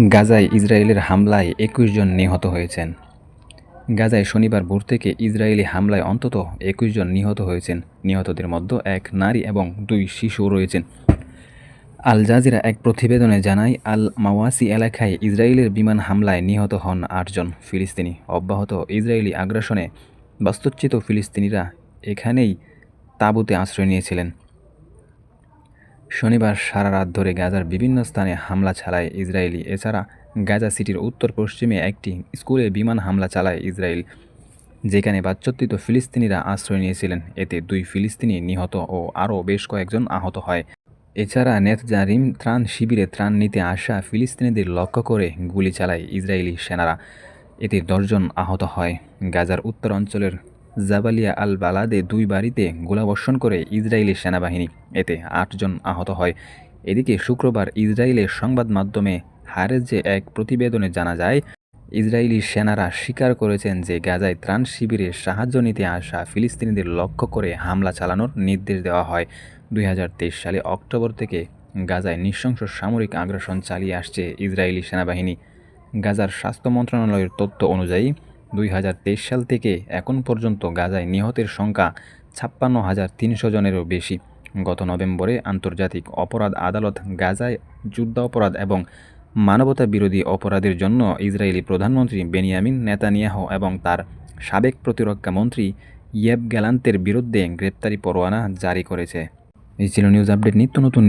গাজায় ইসরায়েলের হামলায় একুশ জন নিহত হয়েছেন। গাজায় শনিবার ভোর থেকে ইসরায়েলি হামলায় অন্তত একুশ জন নিহত হয়েছেন। নিহতদের মধ্যে এক নারী এবং দুই শিশু রয়েছেন। আল জাজিরা এক প্রতিবেদনে জানায়, আল মাওয়াসি এলাকায় ইসরায়েলের বিমান হামলায় নিহত হন আটজন ফিলিস্তিনি অব্যাহত ইসরায়েলি আগ্রাসনে বাস্তুচ্যুত ফিলিস্তিনিরা এখানেই তাঁবুতে আশ্রয় নিয়েছিলেন। শনিবার সারা রাত ধরে গাজার বিভিন্ন স্থানে হামলা চালায় ইসরায়েলি। এছাড়া গাজা সিটির উত্তর পশ্চিমে একটি স্কুলে বিমান হামলা চালায় ইসরায়েল, যেখানে বাচ্চত্বিত ফিলিস্তিনিরা আশ্রয় নিয়েছিলেন। এতে দুই ফিলিস্তিনি নিহত ও আরও বেশ কয়েকজন আহত হয়। এছাড়া নেতজারিম ত্রাণ শিবিরে ত্রাণ নিতে আসা ফিলিস্তিনিদের লক্ষ্য করে গুলি চালায় ইসরায়েলি সেনারা। এতে দশজন আহত হয়। গাজার উত্তর অঞ্চলের জাবালিয়া আল বালাদে দুই বাড়িতে গোলাবর্ষণ করে ইসরায়েলি সেনাবাহিনী। এতে আটজন আহত হয়। এদিকে শুক্রবার ইসরায়েলের সংবাদ মাধ্যমে হারেজে এক প্রতিবেদনে জানা যায়, ইসরায়েলি সেনারা স্বীকার করেছেন যে গাজায় ত্রাণ শিবিরে সাহায্য নিতে আসা ফিলিস্তিনিদের লক্ষ্য করে হামলা চালানোর নির্দেশ দেওয়া হয়। দুই হাজার তেইশ সালে অক্টোবর থেকে গাজায় নৃশংস সামরিক আগ্রাসন চালিয়ে আসছে ইসরায়েলি সেনাবাহিনী। গাজার স্বাস্থ্য মন্ত্রণালয়ের তথ্য অনুযায়ী দুই হাজার তেইশ সাল থেকে এখন পর্যন্ত গাজায় নিহতের সংখ্যা ছাপ্পান্ন হাজার তিনশো জনেরও বেশি। গত নভেম্বরে আন্তর্জাতিক অপরাধ আদালত গাজায় যুদ্ধাপরাধ এবং মানবতা বিরোধী অপরাধের জন্য ইসরায়েলি প্রধানমন্ত্রী বেনিয়ামিন নেতানিয়াহ এবং তার সাবেক প্রতিরক্ষা মন্ত্রী ইয়েব গ্যালান্তের বিরুদ্ধে গ্রেপ্তারি পরোয়ানা জারি করেছে। এই ছিল নিউজ আপডেট। নিত্য নতুন